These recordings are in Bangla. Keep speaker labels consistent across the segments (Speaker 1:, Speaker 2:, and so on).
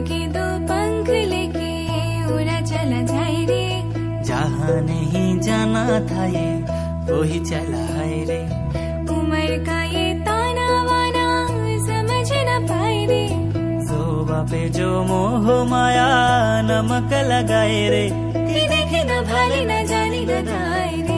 Speaker 1: के दो पंख लेके उड़ा चला जाए रे।
Speaker 2: जहाँ नहीं जाना था ये वही चला है रे।
Speaker 1: उम्र का ये ताना वाना समझ न पाए रे।
Speaker 2: जो पे जो मोह माया नमक लगाए रे।
Speaker 1: देखे न भाले
Speaker 2: न जाने लगाए रे।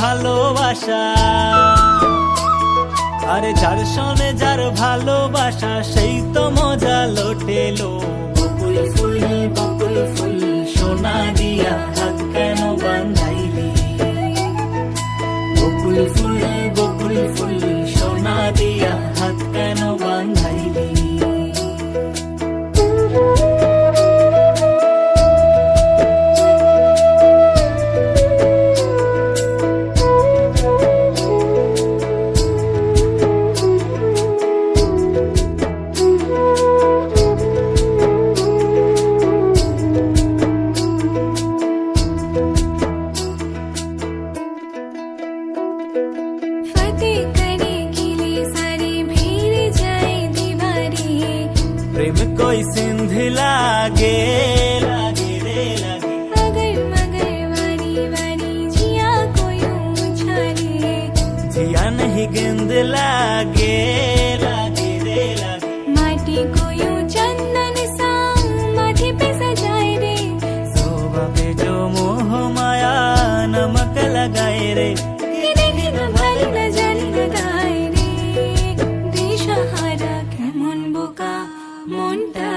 Speaker 2: ভালোবাসা। আরে যার শোনে যার ভালোবাসা, সেই তো মজা লোটেলো। বকুল ফুল বকুল ফুল, সোনা দিয়া হাত কেন বান্ধাইলি বকুল ফুল বকুল ফুল कोई सिंध लागे लागे रे लागे
Speaker 1: अगर मगर वारी वारी जिया कोई उछाले
Speaker 2: जिया नहीं गेंद लागे लागे रे लागे
Speaker 1: माटी को यूं चंदन सा माथे पे सजाए रे
Speaker 2: शोभा पे जो मोह माया नमक लगाए रे muntah